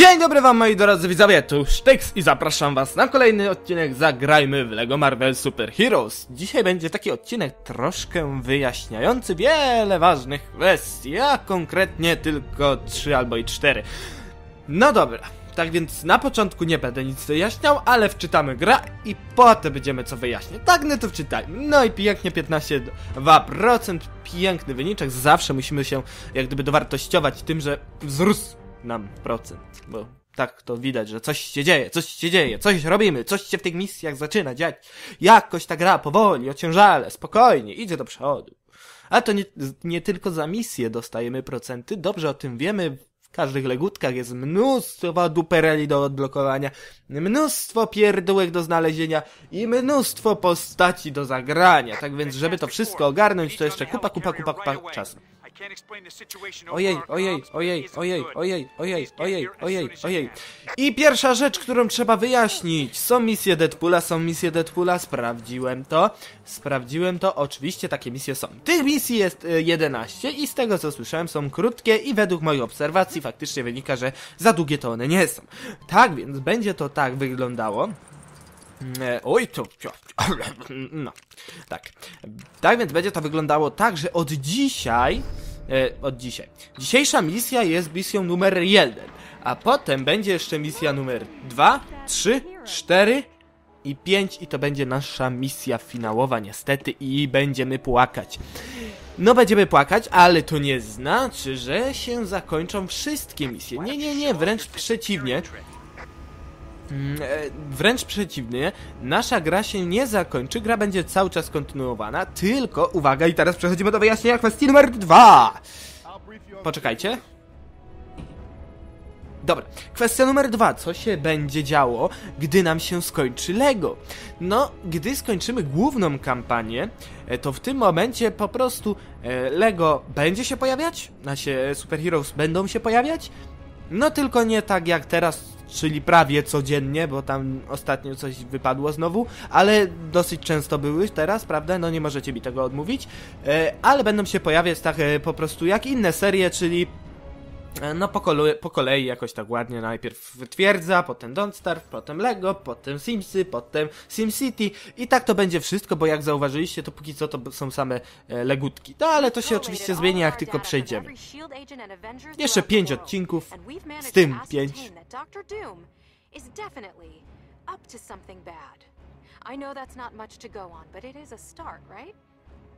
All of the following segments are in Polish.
Dzień dobry wam moi drodzy widzowie, tu Sztyks i zapraszam was na kolejny odcinek Zagrajmy w LEGO Marvel Super Heroes. Dzisiaj będzie taki odcinek troszkę wyjaśniający wiele ważnych kwestii, a konkretnie tylko trzy albo i cztery. No dobra, tak więc na początku nie będę nic wyjaśniał, ale wczytamy grę i potem będziemy co wyjaśniać. Tak, no to wczytajmy. No i pięknie 15,2%, piękny wyniczek. Zawsze musimy się jak gdyby dowartościować tym, że wzrósł nam procent, bo tak to widać, że coś się dzieje, coś się dzieje, coś robimy, coś się w tych misjach zaczyna dziać. Jakoś ta gra powoli, ociężale, spokojnie, idzie do przodu. A to nie, nie tylko za misje dostajemy procenty, dobrze o tym wiemy, w każdych legutkach jest mnóstwo dupereli do odblokowania, mnóstwo pierdółek do znalezienia i mnóstwo postaci do zagrania. Tak więc, żeby to wszystko ogarnąć, to jeszcze kupa, kupa, kupa, kupa czasu. Ojej, ojej, ojej, ojej, ojej, ojej, ojej, ojej, ojej. I pierwsza rzecz, którą trzeba wyjaśnić. Są misje Deadpoola, są misje Deadpoola, sprawdziłem to. Sprawdziłem to, oczywiście takie misje są. Tych misji jest y, 11 i z tego co słyszałem są krótkie i według moich obserwacji faktycznie wynika, że za długie to one nie są. Tak więc będzie to tak wyglądało. E, oj, to. No, tak. Tak więc będzie to wyglądało tak, że od dzisiaj. E, od dzisiaj. Dzisiejsza misja jest misją numer 1, a potem będzie jeszcze misja numer 2, 3, 4 i 5 i to będzie nasza misja finałowa niestety i będziemy płakać. No będziemy płakać, ale to nie znaczy, że się zakończą wszystkie misje. Nie, nie, nie, wręcz przeciwnie. Mm, e, Wręcz przeciwnie, nasza gra się nie zakończy, gra będzie cały czas kontynuowana, tylko, uwaga, i teraz przechodzimy do wyjaśnienia kwestii numer dwa. Poczekajcie. Dobra, kwestia numer dwa. Co się będzie działo, gdy nam się skończy LEGO? No, gdy skończymy główną kampanię, e, to w tym momencie po prostu e, LEGO będzie się pojawiać, znaczy Super Heroes będą się pojawiać, no tylko nie tak jak teraz, czyli prawie codziennie, bo tam ostatnio coś wypadło znowu, ale dosyć często były teraz, prawda? No nie możecie mi tego odmówić, e, ale będą się pojawiać tak e, po prostu jak inne serie, czyli no po, kole po kolei jakoś tak ładnie najpierw Twierdza, potem Don't Starve, potem Lego, potem Simsy, potem SimCity i tak to będzie wszystko, bo jak zauważyliście to póki co to są same e, legutki. No ale to się oczywiście zmieni jak tylko przejdziemy. Jeszcze pięć odcinków, z tym pięć.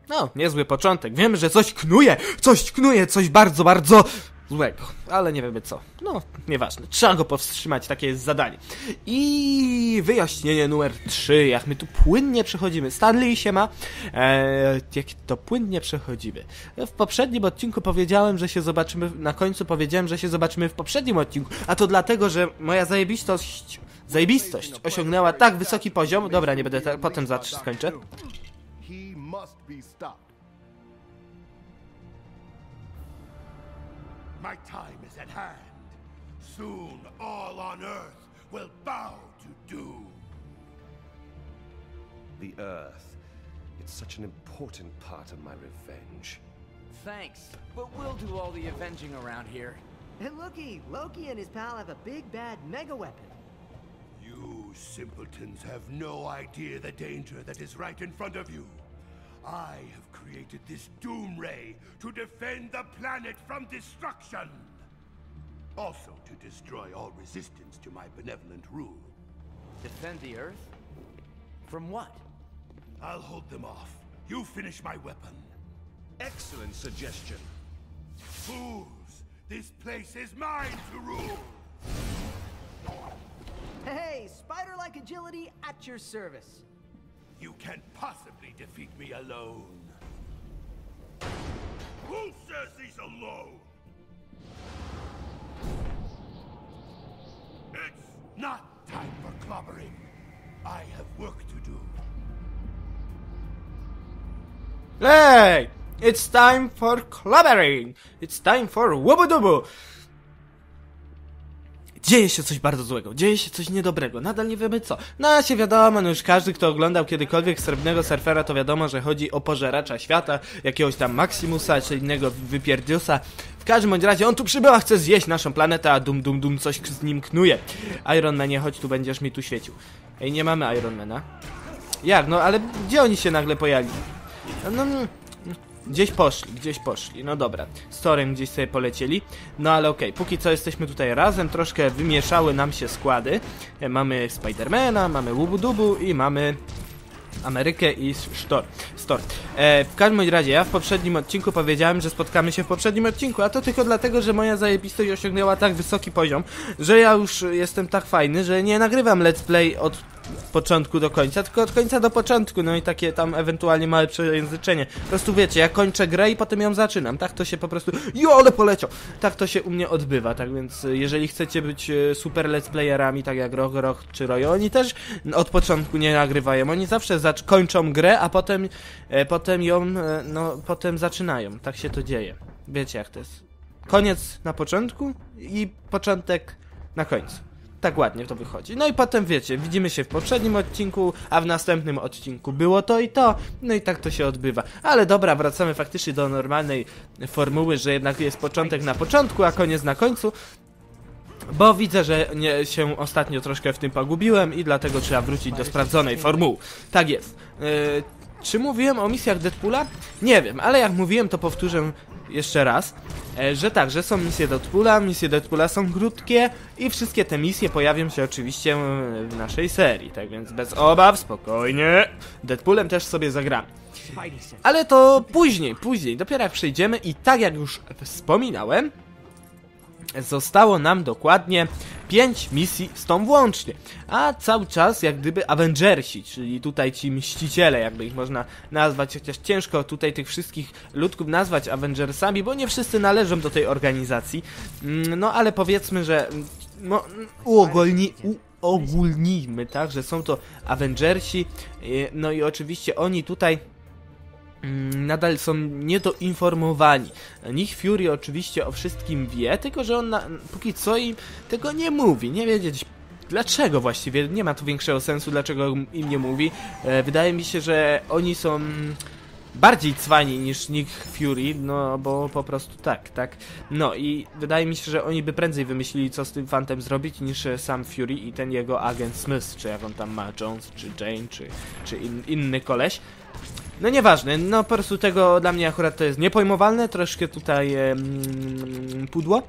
No, niezły początek. Wiemy, że coś knuje, coś knuje, coś bardzo, bardzo złego, ale nie wiemy co. No, nieważne. Trzeba go powstrzymać, takie jest zadanie. I wyjaśnienie numer 3, jak my tu płynnie przechodzimy. Stanley się ma, eee, jak to płynnie przechodzimy. W poprzednim odcinku powiedziałem, że się zobaczymy, na końcu powiedziałem, że się zobaczymy w poprzednim odcinku, a to dlatego, że moja zajebistość, zajebistość osiągnęła tak wysoki poziom, dobra, nie będę, te, potem skończę. He must be stopped. My time is at hand. Soon all on Earth will bow to doom. The Earth. It's such an important part of my revenge. Thanks, but we'll do all the avenging around here. And looky, Loki and his pal have a big bad mega weapon. You simpletons have no idea the danger that is right in front of you. I have created this Doom Ray to defend the planet from destruction. Also to destroy all resistance to my benevolent rule. Defend the Earth? From what? I'll hold them off. You finish my weapon. Excellent suggestion. Fools! This place is mine to rule! Hey, spider-like agility at your service. You can't possibly defeat me alone. Who says he's alone? It's not time for clobbering. I have work to do. Hey! It's time for clobbering! It's time for wubba-dubba! Dzieje się coś bardzo złego, dzieje się coś niedobrego, nadal nie wiemy co. No się wiadomo, no już każdy, kto oglądał kiedykolwiek srebrnego surfera, to wiadomo, że chodzi o pożeracza świata, jakiegoś tam Maximusa, czy innego wypierdziusa. W każdym bądź razie on tu przybyła, chce zjeść naszą planetę, a dum dum dum coś z nim knuje. Iron Manie, chodź tu, będziesz mi tu świecił. Ej, nie mamy Ironmana. Jak, no ale gdzie oni się nagle pojawili? No, no, Gdzieś poszli, gdzieś poszli. No dobra, z Torem gdzieś sobie polecieli. No ale okej, póki co jesteśmy tutaj razem, troszkę wymieszały nam się składy. E, Mamy Spidermana, mamy Wubudubu i mamy Amerykę i Stor. Stor. E, w każdym razie, ja w poprzednim odcinku powiedziałem, że spotkamy się w poprzednim odcinku, a to tylko dlatego, że moja zajebistość osiągnęła tak wysoki poziom, że ja już jestem tak fajny, że nie nagrywam let's play od początku do końca, tylko od końca do początku, no i takie tam ewentualnie małe przejęzyczenie. Po prostu wiecie, ja kończę grę i potem ją zaczynam, tak to się po prostu, jo, ale poleciał! Tak to się u mnie odbywa, tak więc y, jeżeli chcecie być y, super let's playerami, tak jak Roch, Roch czy Rojo, oni też od początku nie nagrywają, oni zawsze kończą grę, a potem, e, potem ją, e, no, potem zaczynają, tak się to dzieje. Wiecie jak to jest. Koniec na początku i początek na końcu. Tak ładnie to wychodzi. No i potem wiecie, widzimy się w poprzednim odcinku, a w następnym odcinku było to i to. No i tak to się odbywa. Ale dobra, wracamy faktycznie do normalnej formuły, że jednak jest początek na początku, a koniec na końcu. Bo widzę, że nie, się ostatnio troszkę w tym pogubiłem i dlatego trzeba wrócić do sprawdzonej formuły. Tak jest. Yy, czy mówiłem o misjach Deadpoola? Nie wiem, ale jak mówiłem, to powtórzę jeszcze raz, e, że tak, że są misje Deadpoola, misje Deadpoola są krótkie i wszystkie te misje pojawią się oczywiście e, w naszej serii, tak więc bez obaw, spokojnie, Deadpoolem też sobie zagramy. Ale to później, później, dopiero jak przejdziemy i tak jak już wspominałem, zostało nam dokładnie 5 misji z tą włącznie. A cały czas jak gdyby Avengersi, czyli tutaj ci mściciele, jakby ich można nazwać, chociaż ciężko tutaj tych wszystkich ludków nazwać Avengersami, bo nie wszyscy należą do tej organizacji. Mm, No ale powiedzmy, że no, uogólni, uogólnijmy, tak, że są to Avengersi, y, no i oczywiście oni tutaj nadal są niedoinformowani. Nick Fury oczywiście o wszystkim wie, tylko że on na, póki co im tego nie mówi. Nie wiedzieć dlaczego właściwie, nie ma tu większego sensu, dlaczego im nie mówi. E, wydaje mi się, że oni są bardziej cwani niż Nick Fury, no bo po prostu tak, tak. No i wydaje mi się, że oni by prędzej wymyślili, co z tym fantem zrobić, niż e, sam Fury i ten jego agent Smith, czy jak on tam ma, Jones, czy Jane, czy, czy in, inny koleś. No nieważne, no po prostu tego dla mnie akurat to jest niepojmowalne, troszkę tutaj em, pudło,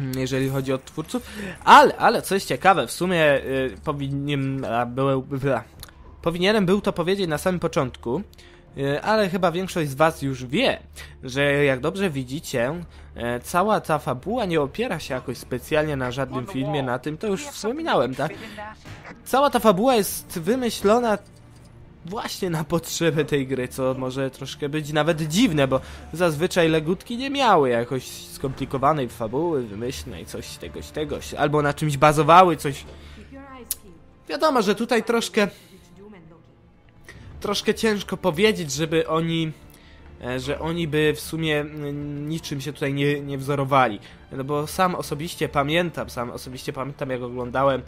mm, jeżeli chodzi o twórców, ale, ale coś ciekawe, w sumie y, powinien, a, był, powinienem był to powiedzieć na samym początku, y, ale chyba większość z was już wie, że jak dobrze widzicie, e, cała ta fabuła nie opiera się jakoś specjalnie na żadnym filmie, na tym, to już wspominałem, tak? Cała ta fabuła jest wymyślona właśnie na potrzeby tej gry, co może troszkę być nawet dziwne, bo zazwyczaj legutki nie miały jakoś skomplikowanej fabuły, wymyślnej, coś tegoś, tegoś, albo na czymś bazowały, coś... Wiadomo, że tutaj troszkę troszkę ciężko powiedzieć, żeby oni e, że oni by w sumie niczym się tutaj nie, nie wzorowali. No bo sam osobiście pamiętam, sam osobiście pamiętam jak oglądałem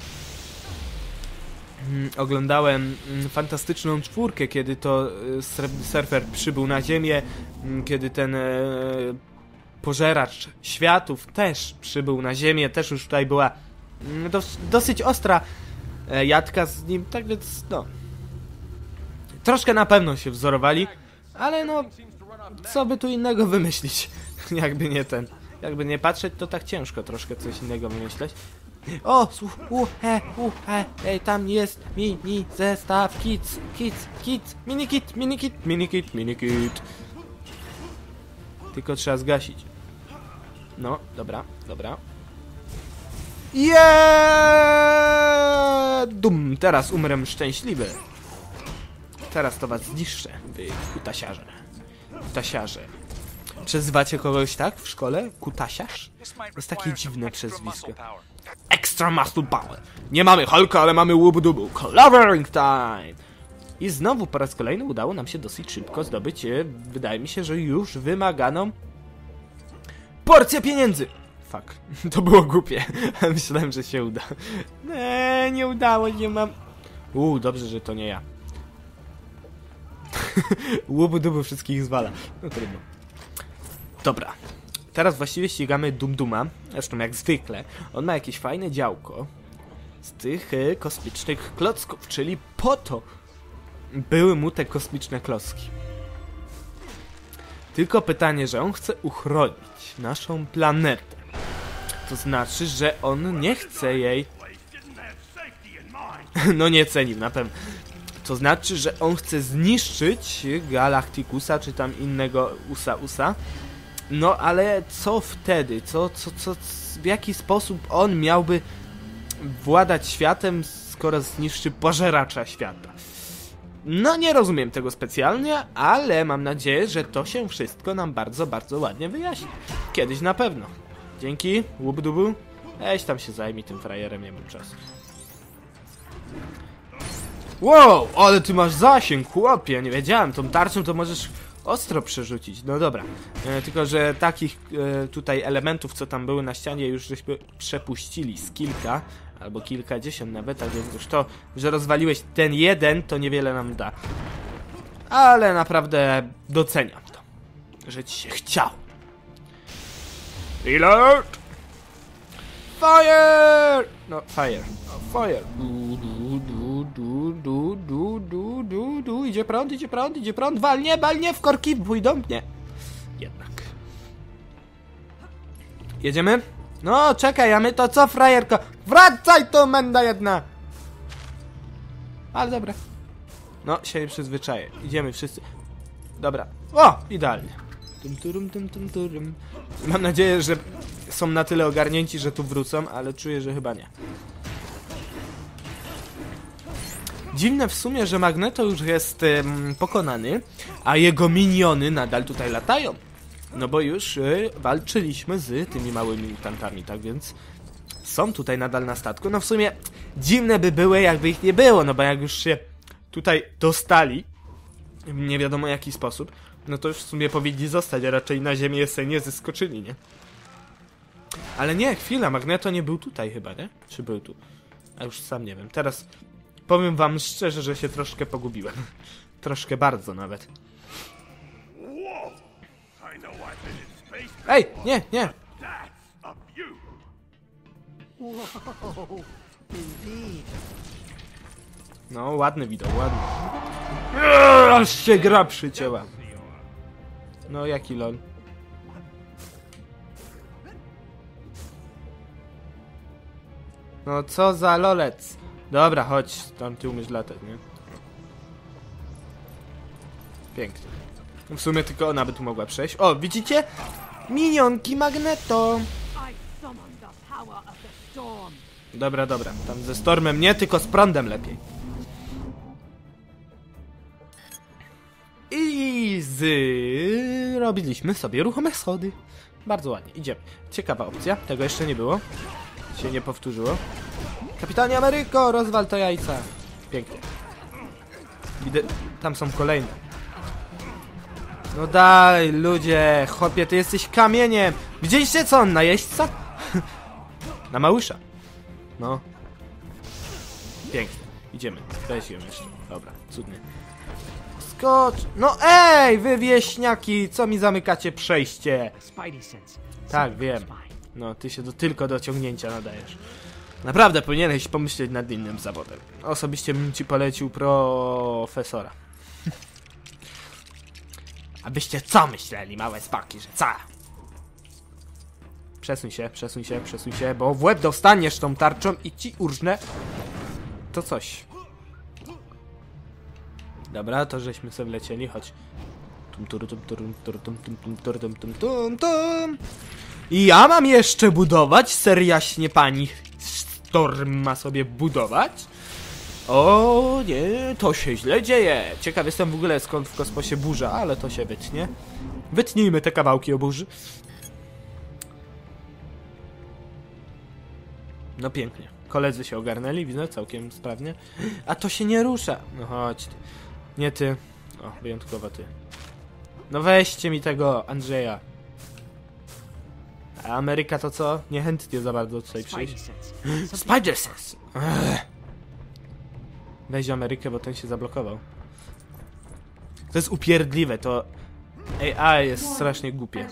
oglądałem mm, fantastyczną czwórkę, kiedy to e, Surfer przybył na ziemię, mm, kiedy ten e, pożeracz światów też przybył na ziemię, też już tutaj była mm, dos, dosyć ostra e, jadka z nim, tak więc no troszkę na pewno się wzorowali, ale no co by tu innego wymyślić, jakby nie ten, jakby nie patrzeć, to tak ciężko troszkę coś innego wymyśleć. O, u, he, u, he, ej, tam jest mini zestaw kids, kids, kids, mini kit, mini kit, mini kit, mini kit. Tylko trzeba zgasić. No, dobra, dobra. Yeah! Dum, teraz umrę szczęśliwy. Teraz to was zniszczę, wy kutasiarze. Kutasiarze. Przezywacie kogoś tak w szkole? Kutasiarz? To jest takie dziwne przezwisko. Extra muscle power. Nie mamy Hulka, ale mamy łubudubu. Clovering time! I znowu po raz kolejny udało nam się dosyć szybko zdobyć, e, wydaje mi się, że już wymaganą porcję pieniędzy. Fuck. To było głupie. Myślałem, że się uda. Nie, nie udało się, mam... Uuu, dobrze, że to nie ja. Łubu dubu wszystkich zwala. No trudno. Dobra. Teraz właściwie ścigamy Dum Duma. Zresztą jak zwykle. On ma jakieś fajne działko. Z tych e, kosmicznych klocków. Czyli po to były mu te kosmiczne klocki. Tylko pytanie, że on chce uchronić naszą planetę. To znaczy, że on nie chce jej no nie cenił na pewno. To znaczy, że on chce zniszczyć Galacticusa, czy tam innego Usa Usa. No ale co wtedy? Co, co, co, w jaki sposób on miałby władać światem, skoro zniszczy pożeracza świata? No nie rozumiem tego specjalnie, ale mam nadzieję, że to się wszystko nam bardzo, bardzo ładnie wyjaśni. Kiedyś na pewno. Dzięki, łubdubu. Weź tam się zajmij tym frajerem, nie mam czasu. Wow, ale ty masz zasięg, chłopie, nie wiedziałem, tą tarczą to możesz ostro przerzucić, no dobra. E, tylko, że takich e, tutaj elementów, co tam były na ścianie, już żeśmy przepuścili z kilka, albo kilkadziesiąt nawet, a więc już to, że rozwaliłeś ten jeden, to niewiele nam da. Ale naprawdę doceniam to, że ci się chciał. Reload! Fire! No, fire. No, fire. Du, du, du, du, du, du, du, du, du. Idzie prąd, idzie prąd, idzie prąd. Walnie, walnie, w korki pójdą. Nie. Jednak. Jedziemy? No, czekaj, a my to co, frajerko? Wracaj tu, menda jedna! Ale dobra. No, się przyzwyczaję. Idziemy wszyscy. Dobra. O, idealnie. Tum, turum, tum, tum, turum. Mam nadzieję, że są na tyle ogarnięci, że tu wrócą, ale czuję, że chyba nie. Dziwne w sumie, że Magneto już jest pokonany, a jego miniony nadal tutaj latają. No bo już y, walczyliśmy z tymi małymi mutantami, tak więc są tutaj nadal na statku. No w sumie dziwne by były, jakby ich nie było, no bo jak już się tutaj dostali, nie wiadomo jaki sposób, no to już w sumie powinni zostać, a raczej na ziemię sobie nie zeskoczyli, nie? Ale nie, chwila, Magneto nie był tutaj chyba, nie? Czy był tu? A już sam nie wiem. Teraz powiem wam szczerze, że się troszkę pogubiłem. troszkę bardzo nawet. Ej, nie, nie! No, ładny widok, ładny. Eee, Aż się gra przycięła. No, jaki lol. No, co za lolec. Dobra, chodź, tam ty umiesz latać, nie? Pięknie. W sumie tylko ona by tu mogła przejść. O, widzicie? Minionki Magneto. Dobra, dobra. Tam ze stormem nie, tylko z prądem lepiej. I z... robiliśmy sobie ruchome schody. Bardzo ładnie, idziemy. Ciekawa opcja, tego jeszcze nie było. Się nie powtórzyło. Kapitanie Ameryko, rozwal to jajca. Pięknie. Widzę, tam są kolejne. No dalej, ludzie, chłopie, ty jesteś kamieniem. Widzieliście co on, na jeźdźca? na małysza. No. Pięknie. Idziemy. Weź ją jeszcze. Dobra, cudnie. Skocz! No ej, wy wieśniaki! Co mi zamykacie przejście? Tak, wiem. No, ty się do, tylko do ciągnięcia nadajesz. Naprawdę powinieneś pomyśleć nad innym zawodem. Osobiście bym ci polecił profesora. Abyście co myśleli, małe spaki, że co? Przesuń się, przesuń się, przesuń się, bo w łeb dostaniesz tą tarczą i ci urżnę. To coś. Dobra, to żeśmy sobie wlecieli, chodź. Tum, tum, turum, turu, tum, tum, tum, turu, tum, tum, tum, tum. I ja mam jeszcze budować? Seriaśnie pani Storm ma sobie budować? O nie, to się źle dzieje. Ciekaw jestem w ogóle skąd w kosmosie burza, ale to się wytnie. Wytnijmy te kawałki o burzy. No pięknie. Koledzy się ogarnęli, widzę, całkiem sprawnie. A to się nie rusza. No chodź. Ty. Nie ty. O, wyjątkowo ty. No weźcie mi tego Andrzeja. A Ameryka to co? Niechętnie za bardzo tutaj przyjść. Spider Sense! Weź Amerykę, bo ten się zablokował. To jest upierdliwe, to AI jest strasznie głupie.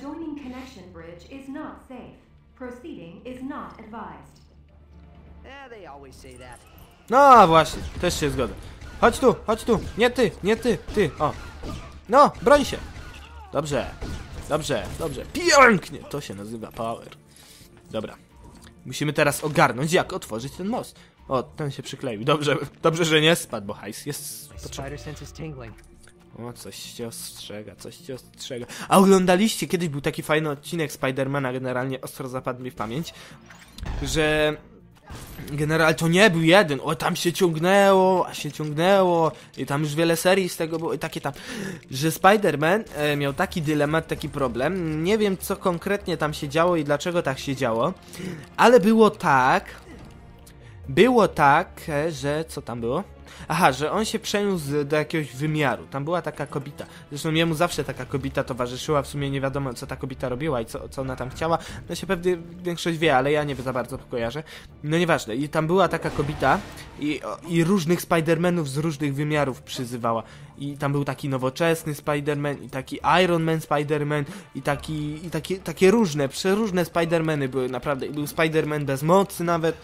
No właśnie, też się zgodzę. Chodź tu, chodź tu. Nie ty, nie ty, ty. O. No, broń się. Dobrze, dobrze, dobrze. Pięknie. To się nazywa power. Dobra. Musimy teraz ogarnąć, jak otworzyć ten most. O, ten się przykleił. Dobrze, dobrze, że nie spadł, bo hajs jest. O, coś cię ostrzega, coś cię ostrzega. A oglądaliście, kiedyś był taki fajny odcinek Spidermana, generalnie ostro zapadł mi w pamięć, że general to nie był jeden, o tam się ciągnęło, a się ciągnęło. I tam już wiele serii z tego było i takie tam, że Spider-Man e, miał taki dylemat, taki problem, nie wiem co konkretnie tam się działo i dlaczego tak się działo, ale było tak, było tak, że co tam było? Aha, że on się przeniósł do jakiegoś wymiaru. Tam była taka kobita. Zresztą jemu zawsze taka kobita towarzyszyła. W sumie nie wiadomo, co ta kobita robiła i co, co ona tam chciała. No się pewnie większość wie, ale ja nie za bardzo kojarzę. No nieważne. I tam była taka kobita i, i różnych Spidermanów z różnych wymiarów przyzywała. I tam był taki nowoczesny Spiderman, i taki Iron Man Spiderman, i taki, i takie, takie różne, przeróżne Spidermany były naprawdę. I był Spiderman bez mocy nawet.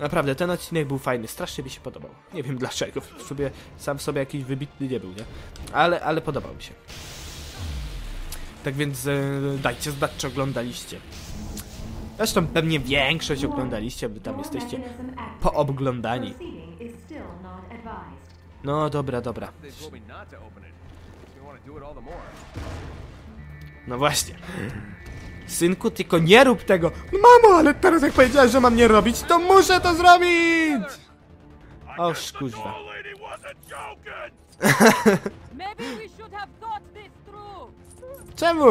Naprawdę, ten odcinek był fajny, strasznie mi się podobał. Nie wiem dlaczego, w sobie, sam w sobie jakiś wybitny nie był, nie? Ale, ale podobał mi się. Tak więc e, dajcie znać, czy oglądaliście. Zresztą pewnie większość oglądaliście, bo tam jesteście advised. No dobra, dobra. No właśnie. Synku, tylko nie rób tego. No mamo, ale teraz jak powiedziałeś, że mam nie robić, to muszę to zrobić! O, szkuźwa. Czemu?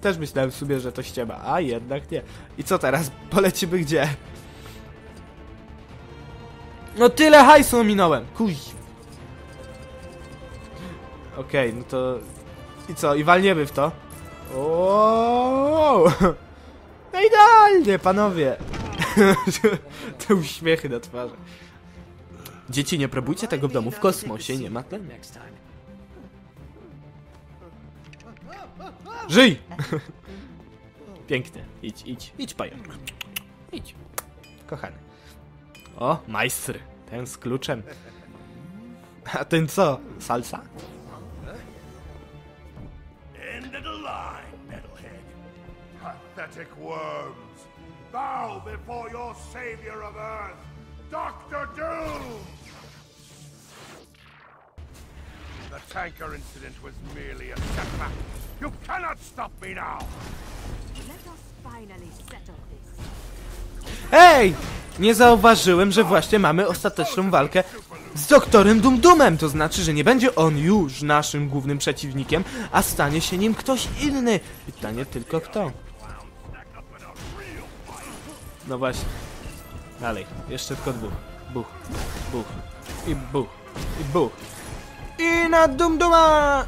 Też myślałem sobie, że to ściema, a jednak nie. I co teraz? Polecimy gdzie? No tyle hajsu ominąłem, kuj. Okej, no to... I co? I walniemy w to? Ooo! No idealnie, panowie! Te uśmiechy na twarzy. Dzieci, nie próbujcie tego w domu w kosmosie, nie ma tlenu. Żyj! Pięknie. Idź, idź, idź, pająk. Idź. Kochany. O, majstry. Ten z kluczem. A ten co? Salsa? End of the line, metalhead. Pathetic worms. Bow before your savior of Earth, Doctor Doom! The tanker incident was merely a setback. You cannot stop me now! Let us finally settle this. Hej! Nie zauważyłem, że właśnie mamy ostateczną walkę z doktorem Dumdumem. To znaczy, że nie będzie on już naszym głównym przeciwnikiem, a stanie się nim ktoś inny. Pytanie tylko kto. No właśnie. Dalej. Jeszcze tylko dwóch. Buch. Buch. I buch. I buch. I na Dumduma!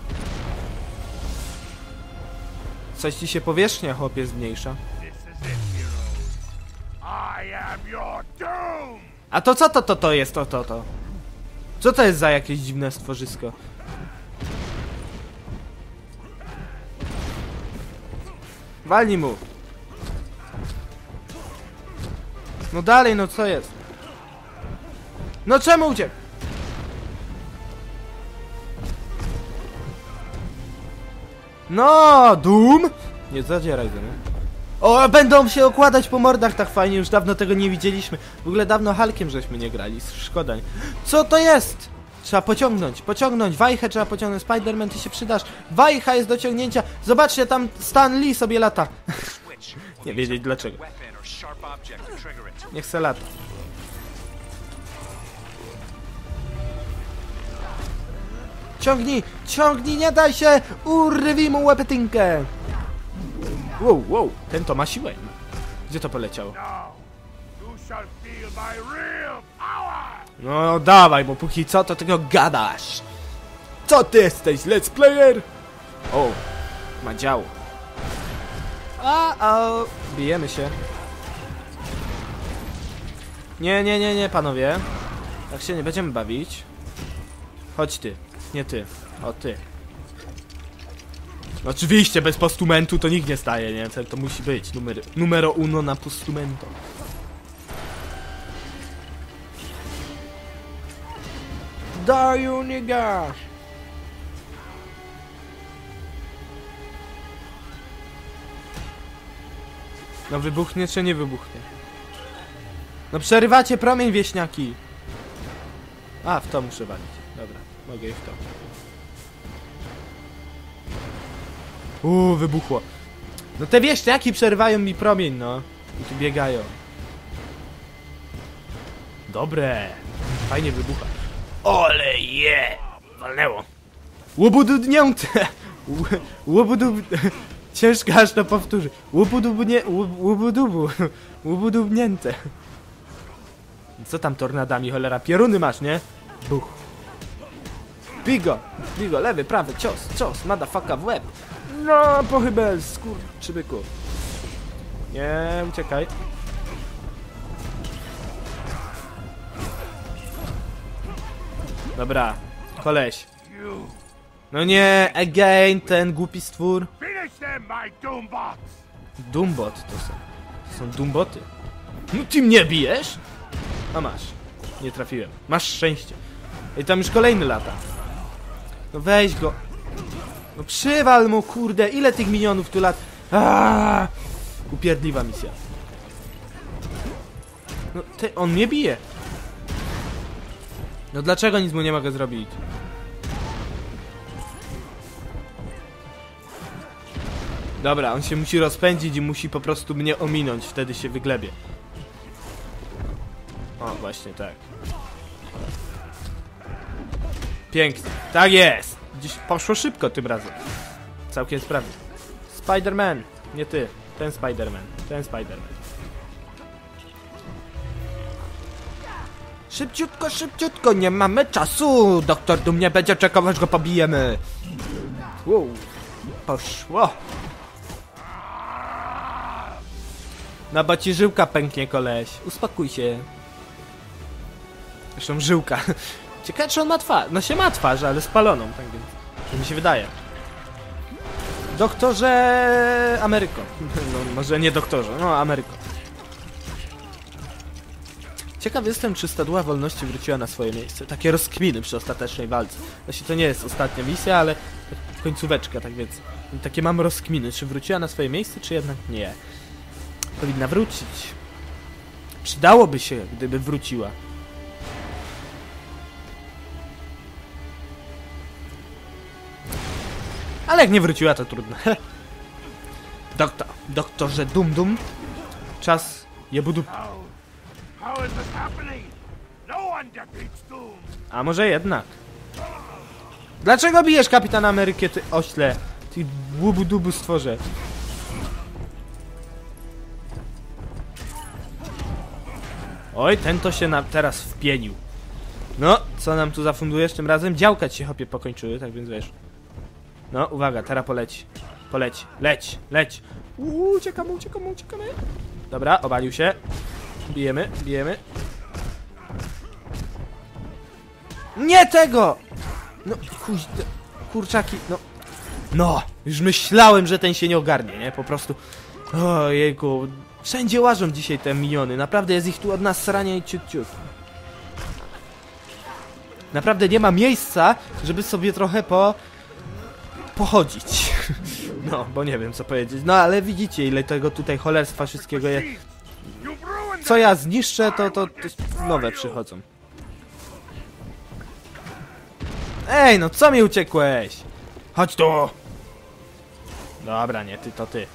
Coś ci się powierzchnia, chłopie, zmniejsza. A to co to to to jest to to to? Co to jest za jakieś dziwne stworzysko? Walnij mu! No dalej, no co jest? No czemu uciekł? No, Doom! Nie zadzieraj ze mnie. O, będą się okładać po mordach tak fajnie, już dawno tego nie widzieliśmy. W ogóle dawno Hulkiem żeśmy nie grali, szkoda. Co to jest? Trzeba pociągnąć, pociągnąć, wajchę trzeba pociągnąć, Spider-Man, ty się przydasz. Wajcha jest do ciągnięcia, zobaczcie, tam Stan Lee sobie lata. nie wiedzieć dlaczego. Nie chcę lata. Ciągnij, ciągnij, nie daj się! Urwij mu łepetynkę! Wow, wow, ten to ma siłę. Gdzie to poleciało? No dawaj, bo póki co to tylko gadasz. Co ty jesteś, let's player? O, ma działo. A, a, bijemy się. Nie, nie, nie, nie, panowie. Tak się nie będziemy bawić. Chodź ty, nie ty. O ty. Oczywiście, bez postumentu to nikt nie staje, nie? To, to musi być numer, numero uno na postumento. Daju! No wybuchnie czy nie wybuchnie? No przerywacie promień wieśniaki! A, w to muszę walić. Dobra, mogę i w to. Uuu, wybuchło. No te wieśniaki przerywają mi promień, no. I tu biegają. Dobre. Fajnie wybucha. Ole je! Walnęło. Łobududnięte! Łobudub... Ciężko aż to powtórzy. Łobudubnie... Łubudubu. Łobudubnięte. Co tam tornadami, cholera? Pioruny masz, nie? Buch. Bigo! Bigo, lewy, prawy, cios, cios, motherfucker w łeb. No, pochybel, skur... Czybyku. Nie, uciekaj. Dobra, koleś. No nie, again, ten głupi stwór. Finish them, my Doombots! Doombot to są. To są Doomboty. No ty mnie bijesz? A masz. Nie trafiłem. Masz szczęście. I tam już kolejny lata. No weź go. Przywal mu, kurde. Ile tych minionów tu lat? Aaaa! Upierdliwa misja. No ty, on mnie bije. No dlaczego nic mu nie mogę zrobić? Dobra, on się musi rozpędzić i musi po prostu mnie ominąć, wtedy się wyglebie. O, właśnie tak. Pięknie. Tak jest! Dziś poszło szybko tym razem. Całkiem sprawnie. Spider-Man! Nie ty. Ten Spider-Man. Ten Spider-Man. Szybciutko, szybciutko, nie mamy czasu! Doktor tu mnie będzie czekał, aż go pobijemy. Wow. Poszło. No bo ci żyłka pęknie, koleś. Uspokój się. Zresztą żyłka. Ciekawe, czy on ma twarz. No się ma twarz, ale spaloną, tak więc. To mi się wydaje. Doktorze Ameryko. No, może nie doktorze, no Ameryko. Ciekaw jestem, czy Stadła Wolności wróciła na swoje miejsce. Takie rozkminy przy ostatecznej walce. Znaczy, to nie jest ostatnia misja, ale końcóweczka, tak więc. Takie mam rozkminy, czy wróciła na swoje miejsce, czy jednak nie. Powinna wrócić. Przydałoby się, gdyby wróciła. Ale jak nie wróciła, to trudno. Doktor, doktorze Dum Dum. Czas this happening? No! A może jednak. Dlaczego bijesz kapitan Amerykę, ty ośle? Ty łubu dubu stworze. Oj, ten to się nam teraz wpienił. No, co nam tu zafundujesz tym razem? Działka ci się hopie pokończyły, tak więc wiesz. No, uwaga, teraz poleci. Poleci. Leć, leć. Uuu, uciekamy, uciekamy, uciekamy. Dobra, obalił się. Bijemy, bijemy. Nie tego! No, kuźde, kurczaki, no. No, już myślałem, że ten się nie ogarnie, nie? Po prostu. Ojejku. Wszędzie łażą dzisiaj te miniony. Naprawdę jest ich tu od nas srania i ciut ciut. Naprawdę nie ma miejsca, żeby sobie trochę po... pochodzić. No, bo nie wiem co powiedzieć. No, ale widzicie, ile tego tutaj cholerstwa wszystkiego jest. Co ja zniszczę, to, to, to nowe przychodzą. Ej, no co mi uciekłeś? Chodź tu! Dobra, nie ty, to ty.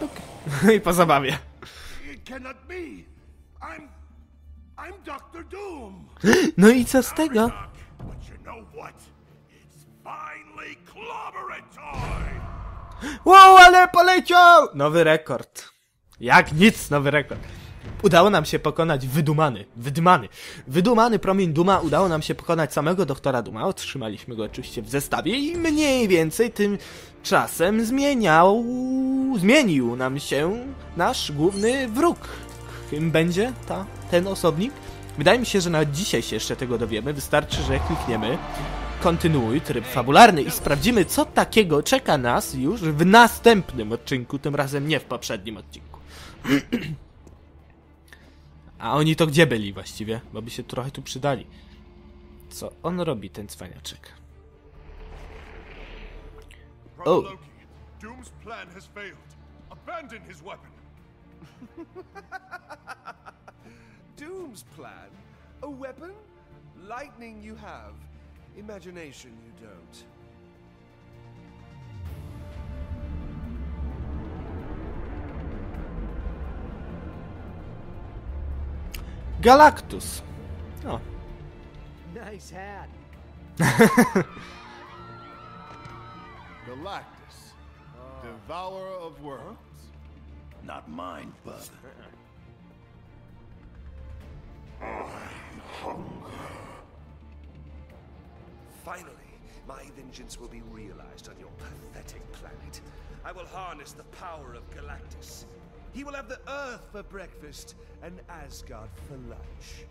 I po zabawie. No i co z tego? Wow, ale poleciał! Nowy rekord. Jak nic, nowy rekord. Udało nam się pokonać wydumany, wydymany, wydumany promień Duma. Udało nam się pokonać samego doktora Duma. Otrzymaliśmy go oczywiście w zestawie i mniej więcej tym czasem zmieniał zmienił, nam się nasz główny wróg. Kim będzie ta, ten osobnik? Wydaje mi się, że nawet dzisiaj się jeszcze tego dowiemy. Wystarczy, że klikniemy kontynuuj tryb fabularny i sprawdzimy, co takiego czeka nas już w następnym odcinku, tym razem nie w poprzednim odcinku. A oni to gdzie byli właściwie? Bo by się trochę tu przydali. Co on robi, ten cwaniaczek? Brother Oh. Loki, Doom's plan has failed. Abandon his weapon. Doom's plan? A weapon? Lightning you have. Imagination you don't. Galactus. O, Nice hat. Galactus, oh. devourer of worlds. Not mine, bub. Finally, my vengeance will be realized on your pathetic planet. I will harness the power of Galactus. He will have the Earth for breakfast and Asgard for lunch.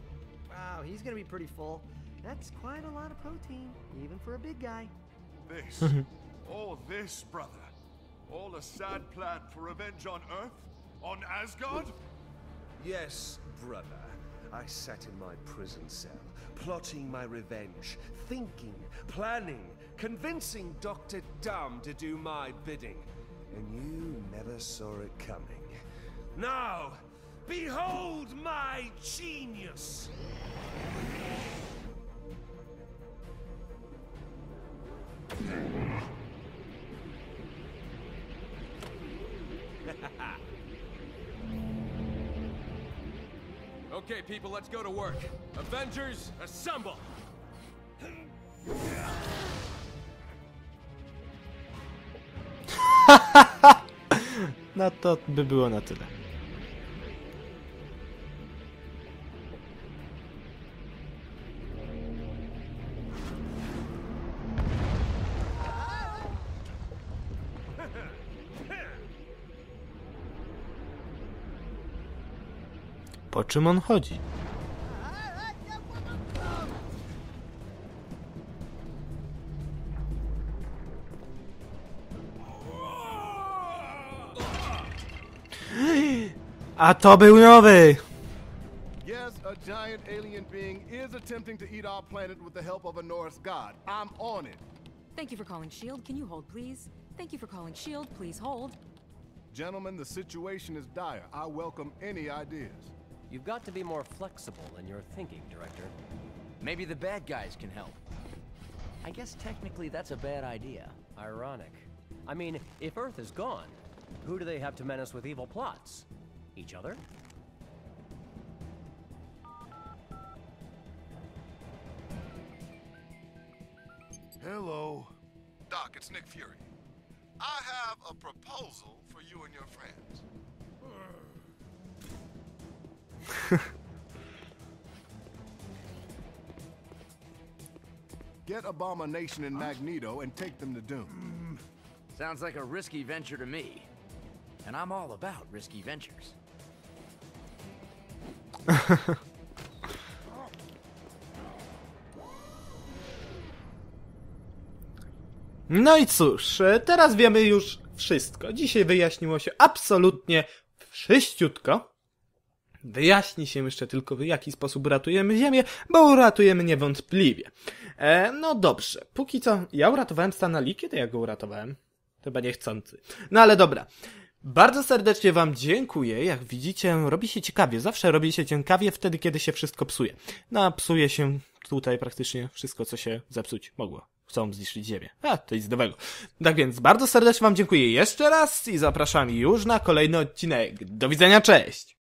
Wow, he's gonna be pretty full. That's quite a lot of protein, even for a big guy. This, all this, brother. All a sad plan for revenge on Earth? On Asgard? Yes, brother. I sat in my prison cell, plotting my revenge, thinking, planning, convincing Dr. Dumb to do my bidding. And you never saw it coming. Now, behold my genius! Okay, people, let's go to work. Avengers, assemble! no to by było na tyle. Czym on chodzi? A to był nowy! Yes, a giant alien being is attempting to eat our planet with the help of a Norse god. I'm on it. Thank you for calling S.H.I.E.L.D. Can you hold, please? Thank you for calling S.H.I.E.L.D. Please hold. Gentlemen, the situation is dire. I welcome any ideas. You've got to be more flexible in your thinking, Director. Maybe the bad guys can help. I guess technically that's a bad idea. Ironic. I mean, if Earth is gone, who do they have to menace with evil plots? Each other? Hello. Doc, it's Nick Fury. I have a proposal for you and your friends. Get Abomination and Magneto and take them to Doom. Sounds like a risky venture to me. And I'm all about risky ventures. No i cóż, teraz wiemy już wszystko. Dzisiaj wyjaśniło się absolutnie wszyściutko. Wyjaśni się jeszcze tylko, w jaki sposób uratujemy Ziemię, bo uratujemy niewątpliwie. E, no dobrze, póki co ja uratowałem Stanley, kiedy ja go uratowałem? Chyba niechcący. No ale dobra. Bardzo serdecznie Wam dziękuję. Jak widzicie, robi się ciekawie. Zawsze robi się ciekawie wtedy, kiedy się wszystko psuje. No, psuje się tutaj praktycznie wszystko, co się zepsuć mogło. Chcą zniszczyć Ziemię. A, to nic nowego. Tak więc bardzo serdecznie Wam dziękuję jeszcze raz i zapraszam już na kolejny odcinek. Do widzenia, cześć!